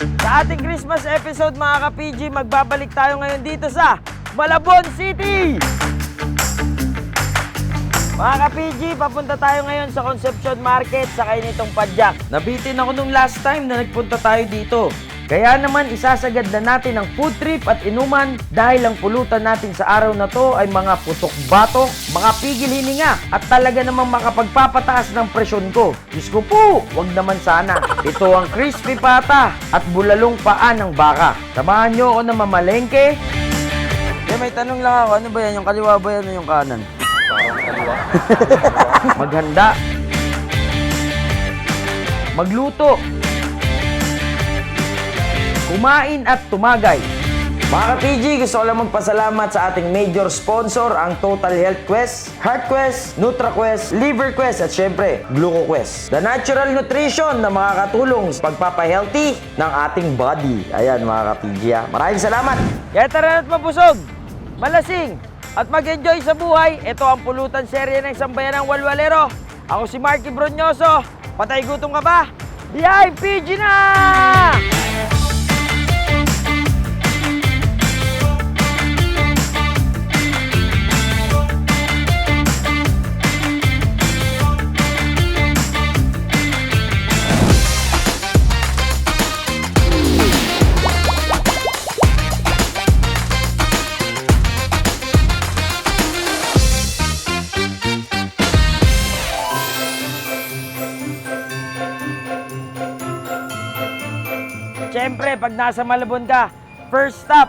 Sa ating Christmas episode mga ka-PG, magbabalik tayo ngayon dito sa Malabon City! Mga ka-PG, papunta tayo ngayon sa Concepcion Market sa kainitong padyak. Nabitin ako nung last time na nagpunta tayo dito. Kaya naman isasagad na natin ang food trip at inuman dahil ang pulutan natin sa araw na to ay mga putok batok, mga pigil hininga at talaga namang makapagpapataas ng presyon ko. Diyos ko po, wag naman sana. Ito ang crispy pata at bulalong paa ng baka. Samahan nyo ako na mamalengke. Eh, may tanong lang ako, ano ba yan? Yung kaliwa ba yan o yung kanan? Maghanda. Magluto. Kumain at tumagay. Mga ka-PG, gusto ko lang magpasalamat sa ating major sponsor, ang Total Health Quest, Heart Quest, Nutra Quest, Liver Quest, at syempre, Gluco Quest. The natural nutrition na makakatulong sa pagpapahealthy ng ating body. Ayan mga ka-PG ha. Maraming salamat! Kaya tara na't mabusog, malasing, at mag-enjoy sa buhay. Ito ang pulutan serye ng Sambayan ng Walwalero. Ako si Marky Bronyoso. Patay gutom ka ba? Behind PG na! Pag nasa Malabon ka, first stop,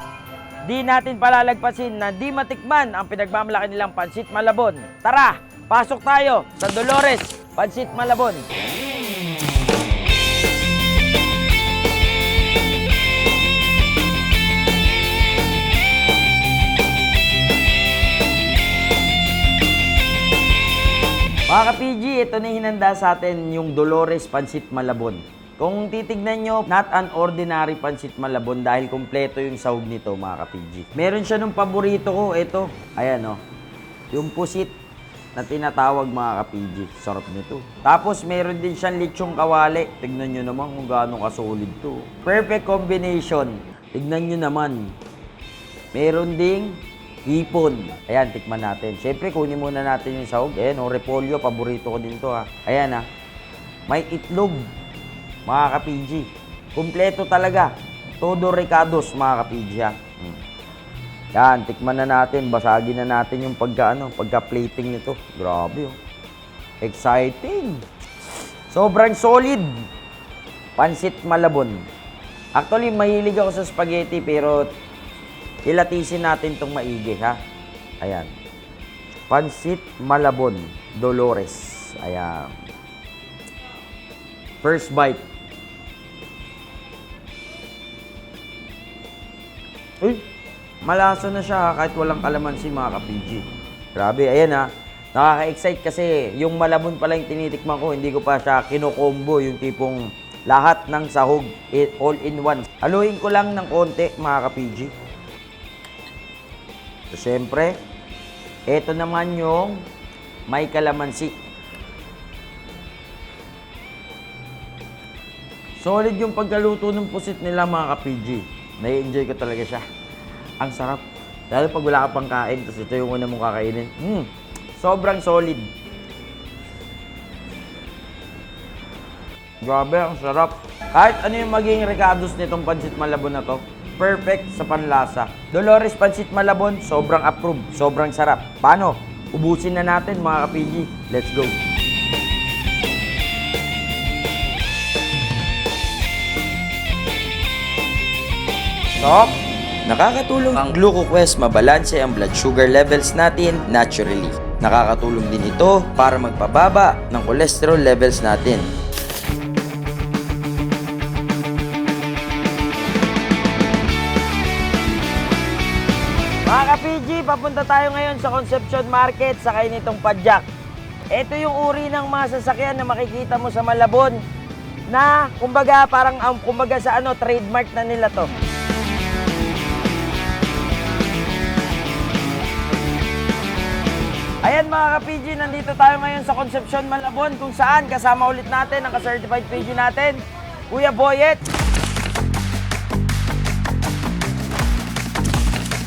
di natin palalagpasin na di matikman ang pinagmamalaki nilang Pansit Malabon. Tara, pasok tayo sa Dolores Pansit Malabon. Mga ka-PG, ito na hinanda sa atin yung Dolores Pansit Malabon. Kung titignan nyo, not an ordinary Pansit Malabon dahil kumpleto yung sahog nito, mga ka-PG. Meron siya nung paborito ko, ito. Ayan, oh. Yung pusit na tinatawag mga ka-PG. Sarap nito. Tapos meron din siyang lechong kawali. Tignan nyo naman kung gaano kasolid to. Perfect combination. Tignan nyo naman. Meron ding hipon. Ayan, tikman natin. Siyempre, kunin muna natin yung sahog. Ayan, o, repolyo. Paborito ko din to, ha. Ayan, ha. May itlog, mga ka-PG. Kumpleto talaga. Todo recados, mga ka-PG, ha. Hmm. Yan, tikman na natin. Basagin na natin yung pagka, ano, pagka-plating nito. Grabe, oh. Exciting. Sobrang solid. Pansit Malabon. Actually, mahilig ako sa spaghetti, pero Ilatisin natin itong maigi, ha? Ayan. Pansit Malabon, Dolores. Ayan. First bite. Uy, malasa na siya kahit walang kalamansi mga ka-PG. Grabe, ayan ha. Nakaka-excite kasi yung malabon pala yung tinitikman ko, hindi ko pa siya kinokombo, yung tipong lahat ng sahog, it, all in one. Haluin ko lang ng konti mga ka-PG. So, syempre, ito naman yung may kalamansi. Solid yung pagkaluto ng pusit nila mga ka-PG. Nai-enjoy ko talaga siya. Ang sarap. Lalo pag wala ka pang kain, tapos ito yung una mong kakainin. Mm, sobrang solid. Grabe, ang sarap. Kahit ano yung maging recados nitong pansit malabon na to, perfect sa panlasa. Dolores Pansit Malabon, sobrang approve, sobrang sarap. Paano? Ubusin na natin mga ka-PG. Let's go. Stop. Nakakatulong ang GlucoQuest mabalanse ang blood sugar levels natin naturally. Nakakatulong din ito para magpababa ng cholesterol levels natin. Mga ka-PG, papunta tayo ngayon sa Concepcion Market sa kainitong Padyak. Ito yung uri ng mga sasakyan na makikita mo sa Malabon na kumbaga parang um, kumbaga sa ano trademark na nila to. Ayan mga ka-PG, nandito tayo ngayon sa Concepcion, Malabon kung saan kasama ulit natin ang ka-certified PG natin, Kuya Boyet.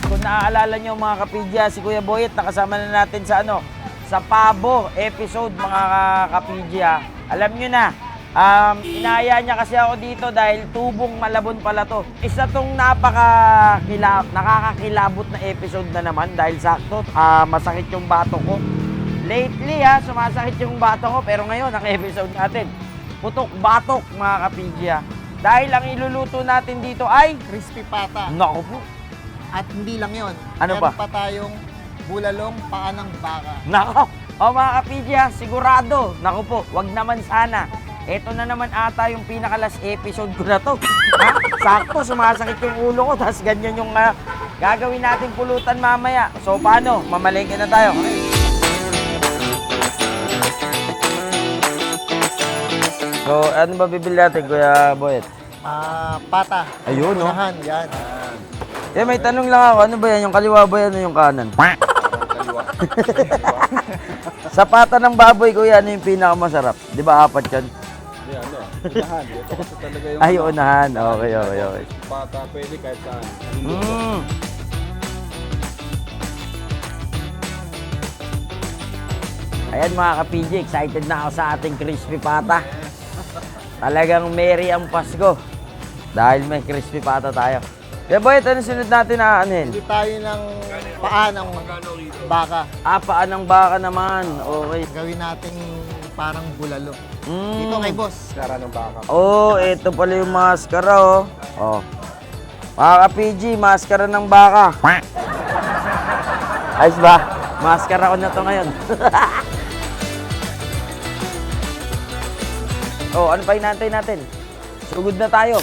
Kung naaalala nyo mga ka-PG, ah, si Kuya Boyet nakasama na natin sa ano, sa Pabo episode mga ka-PG. Ah. Alam nyo na, um, inaya niya kasi ako dito dahil tubong malabon pala to. Isa tong napaka nakakakilabot na episode na naman dahil sakto ah, masakit yung bato ko. Lately ha, sumasakit yung bato ko pero ngayon ang episode natin, putok batok mga kapidya. Dahil ang iluluto natin dito ay, crispy pata. naku po, At hindi lang yon. Ano Meron pa? pa tayong bulalong paa ng baka. Nako, o mga kapidya, sigurado. Nako po, wag naman sana. Ito na naman ata yung pinakalas episode ko na to. ha? Sakto, sumasakit yung ulo ko, tapos ganyan yung ah, gagawin natin pulutan mamaya. So paano? Mamalengke na tayo. So, ano ba bibili natin, Kuya Boyet? Ah, pata. Ayun, no? Unahan, yan. Eh, may tanong lang ako, ano ba yan? Yung kaliwa ba yan o yung kanan? Sa pata ng baboy, kuya, ano yung pinakamasarap? Di ba apat yan? Ano, unahan. Ito kasi talaga yung Ay, unahan. Okay, okay, okay. pata, pwede kahit saan. Mm. Ayan mga ka-PG, excited na ako sa ating crispy pata. Talagang merry ang Pasko. Dahil may crispy pata tayo. Kaya boy, ano sunod natin na anin? Hindi tayo ng paa ng baka. Ah, paan ng baka naman. Okay. Gawin nating parang bulalo. Mm. Dito kay boss. Kara ng baka. Oh, ito pala yung maskara, oh. Oh. Mga ka-PG, maskara ng baka. Ayos ba? Maskara ko na to ngayon. oh, ano pa hinantay natin? Sugod na tayo.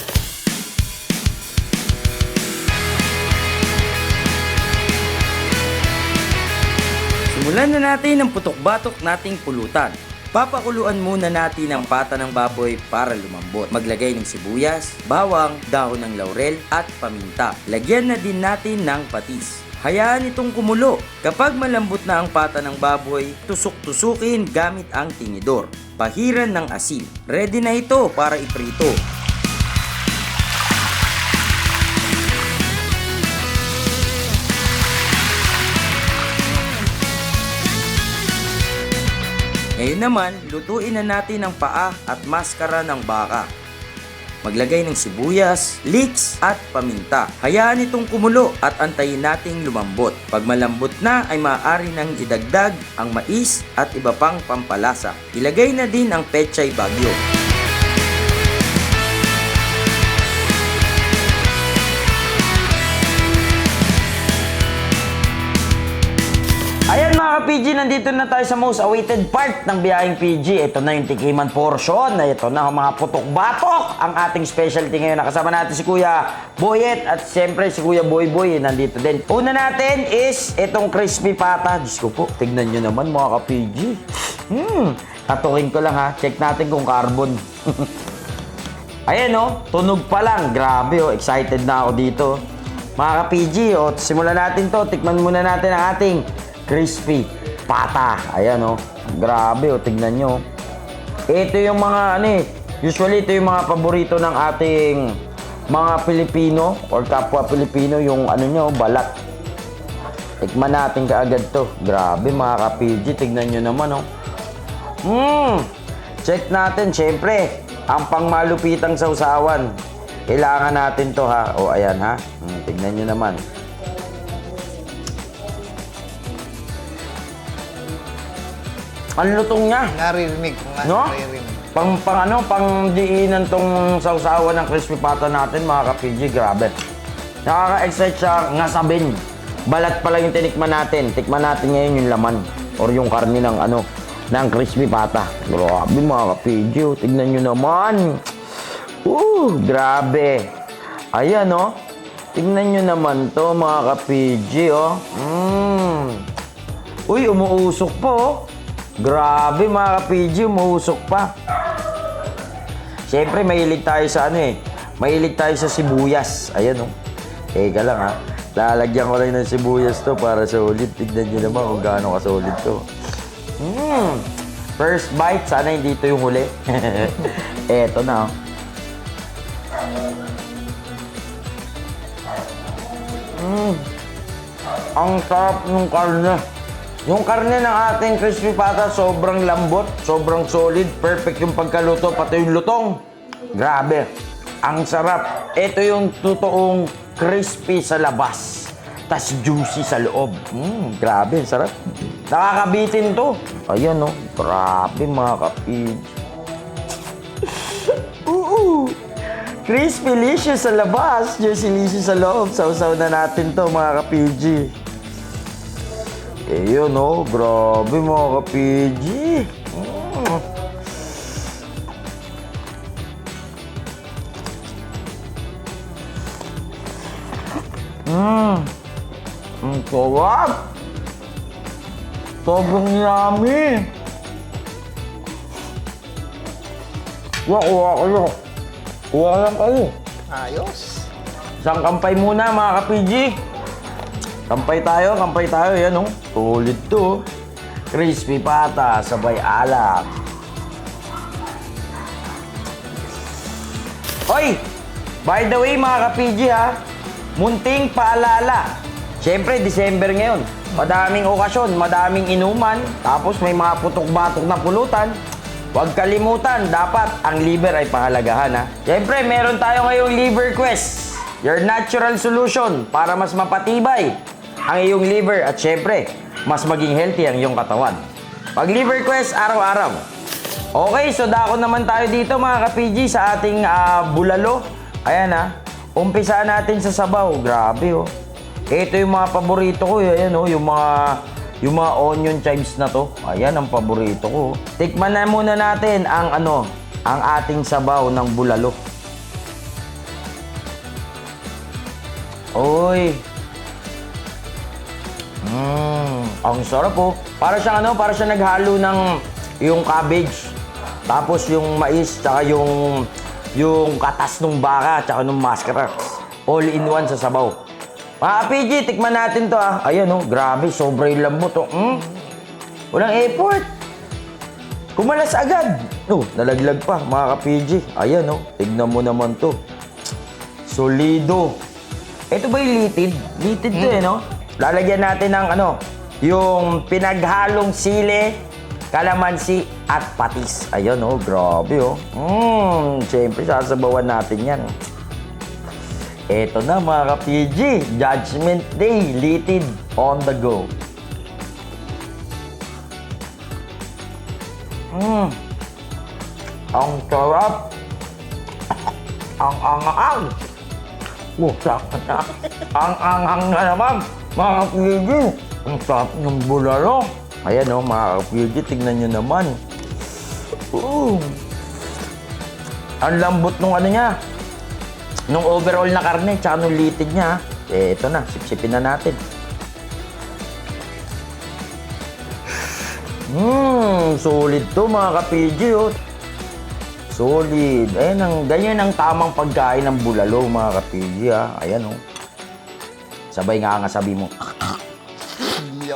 Simulan na natin ang putok-batok nating pulutan. Papakuluan muna natin ang pata ng baboy para lumambot. Maglagay ng sibuyas, bawang, dahon ng laurel at paminta. Lagyan na din natin ng patis. Hayaan itong kumulo. Kapag malambot na ang pata ng baboy, tusok-tusukin gamit ang tinidor. Pahiran ng asin. Ready na ito para iprito. Ngayon naman, lutuin na natin ang paa at maskara ng baka. Maglagay ng sibuyas, leeks at paminta. Hayaan itong kumulo at antayin nating lumambot. Pag malambot na ay maaari nang idagdag ang mais at iba pang pampalasa. Ilagay na din ang pechay bagyo. Ka-PG, nandito na tayo sa most awaited part ng biyaheng PG. Ito na yung tikiman portion. Ito na mga putok-batok. Ang ating specialty ngayon. Nakasama natin si Kuya Boyet at siyempre si Kuya Boy Boy. Nandito din. Una natin is itong crispy pata. Diyos ko po, tignan nyo naman mga ka-PG. Hmm, tatukin ko lang ha. Check natin kung carbon. Ayan oh, tunog pa lang. Grabe oh, excited na ako dito. Mga ka-PG, oh, simulan natin to. Tikman muna natin ang ating crispy pata. Ayan oh, grabe oh, tignan nyo. Ito yung mga ano eh, usually ito yung mga paborito ng ating mga Pilipino or kapwa Pilipino yung ano nyo, balat. Tikman natin kaagad to. Grabe mga ka-PG, tignan nyo naman oh. Hmm, check natin, syempre, ang pangmalupitang sausawan. Kailangan natin to ha. O, ayan ha. Hmm, tignan nyo naman. Ang lutong niya. Naririnig ko nga. No? Naririnig. Pang, pang ano, pang diinan tong sausawan ng crispy pata natin, mga ka-PG, grabe. Nakaka-excite siya ngasabin. Balat pala yung tinikman natin. Tikman natin ngayon yung laman or yung karni ng ano, ng crispy pata. Grabe mga ka-PG, oh. tignan nyo naman. Uh, grabe. Ayan, oh. Tignan nyo naman to, mga ka-PG, oh. Mm. Uy, umuusok po, oh. Grabe, mga ka-PG, umuusok pa. Siyempre, mahilig tayo sa ano eh. Mahilig tayo sa sibuyas. Ayan, oh. Teka lang, ha. Lalagyan ko lang ng sibuyas to para solid. Tignan nyo naman kung gaano ka-solid to. Mm. First bite, sana hindi ito yung huli. Eto na, oh. Mm. ang sarap ng karne. Yung karne ng ating crispy pata, sobrang lambot, sobrang solid, perfect yung pagkaluto, pati yung lutong. Grabe. Ang sarap. Ito yung totoong crispy sa labas. tas juicy sa loob. Mm, grabe, sarap. Nakakabitin to. Ayan, no. Grabe, mga kapig. Oo. Crispy licious sa labas, juicy licious sa loob. Sausaw na natin to, mga ka-PG. Eh, yun, oh. Grabe, mga ka-PG. Mm. Mm. Ang sarap. Sobrang yummy. Kuha, kuha kayo. Kuha lang kayo. Ayos. Isang kampay muna mga ka-PG. Kampay tayo, kampay tayo. Yan oh. Tulid to. Crispy pata, sabay alak. Hoy! By the way mga ka-PG ha, munting paalala. Siyempre, December ngayon. Madaming okasyon, madaming inuman, tapos may mga putok-batok na pulutan. Huwag kalimutan, dapat ang liver ay pahalagahan ha. Siyempre, meron tayo ngayong Liver Quest. Your natural solution para mas mapatibay ang iyong liver at siyempre, mas maging healthy ang iyong katawan. Pag Liver Quest, araw-araw. Okay, so dako naman tayo dito mga ka-PG sa ating ah, bulalo. Ayan ha. Umpisa natin sa sabaw. Grabe oh. Ito yung mga paborito ko. eh. Ayan oh, yung mga yung mga onion chives na to. Ayan ang paborito ko. Tikman na muna natin ang ano, ang ating sabaw ng bulalo. Oy. Mmm, ang sarap po. Para siyang ano, para siya naghalo ng yung cabbage. Tapos yung mais, tsaka yung yung katas ng baka, tsaka ng mascara. All in one sa sabaw. Mga PG, tikman natin to ah. Ayan oh, grabe, sobrang lambot oh. Mm. Walang effort. Kumalas agad. Oh, nalaglag pa, mga ka-PG. Ayan oh, tignan mo naman to. Solido. Ito ba yung litid? Litid to eh, no? Lalagyan natin ng ano, yung pinaghalong sile, kalamansi, at patis. Ayun, oh, grabe, oh. Mmm, siyempre, sasabawan natin yan. Ito na, mga ka-PG. Judgment Day, litid, on the go. Mmm. Ang sarap. Ang angang. Oh, sakit na. Ang anghang na naman, mga kapiligi. Ang sarap ng bulalo. Ayan o, mga kapiligi, tignan nyo naman. Ooh. Ang lambot nung ano niya. Nung overall na karne, tsaka nung litid niya. Eh, ito na, sipsipin na natin. Mmm, solid to mga kapiligi oh. Solid. Ayan ang, ganyan ang tamang pagkain ng bulalo, mga kapigi, ha. Ayan, oh. Sabay nga nga sabi mo. Yo.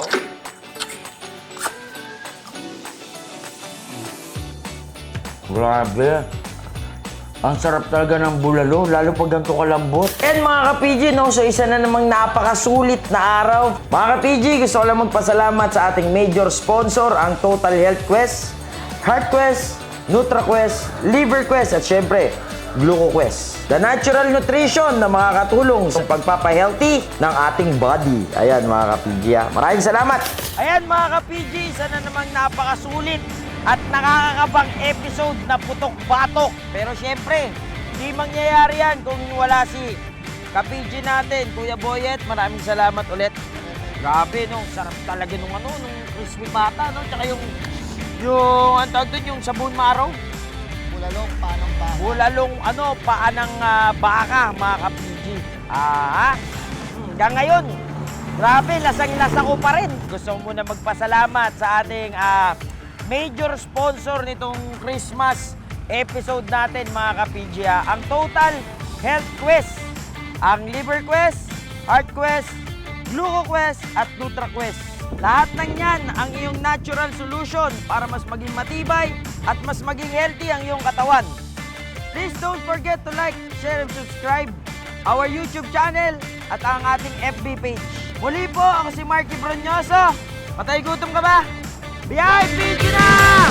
Grabe. Ang sarap talaga ng bulalo, lalo pag ganito kalambot. And mga ka-PG, no, so isa na namang napakasulit na araw. Mga ka-PG, gusto ko lang magpasalamat sa ating major sponsor, ang Total Health Quest, Heart Quest, NutraQuest, Liver Quest, at syempre, GlucoQuest. The natural nutrition na makakatulong sa pagpapahealthy ng ating body. Ayan mga ka-PG, ha. Maraming salamat. Ayan mga ka-PG, isa na namang napakasulit at nakakakabang episode na putok-batok. Pero syempre, hindi mangyayari yan kung wala si ka-PG natin, Kuya Boyet. Maraming salamat ulit. Grabe, no? Sarap talaga nung ano, nung crispy pata, no? Tsaka yung, yung, ang tawag yung sabon maraw. Bulalong, panang baka. Bulalong, ano, paa ng ah, baka, mga ka-PG. Ah, ha? Hanggang ngayon, grabe, lasang-lasa ko pa rin. Gusto ko muna magpasalamat sa ating ah, major sponsor nitong Christmas episode natin, mga ka-PG. ha. Ang Total Health Quest, ang Liver Quest, Heart Quest, Gluco Quest, at Nutra Quest. Lahat ng yan ang iyong natural solution para mas maging matibay at mas maging healthy ang iyong katawan. Please don't forget to like, share, and subscribe our YouTube channel at ang ating FB page. Muli po, ako si Marky Bronyoso. Patay gutom ka ba? VIP na!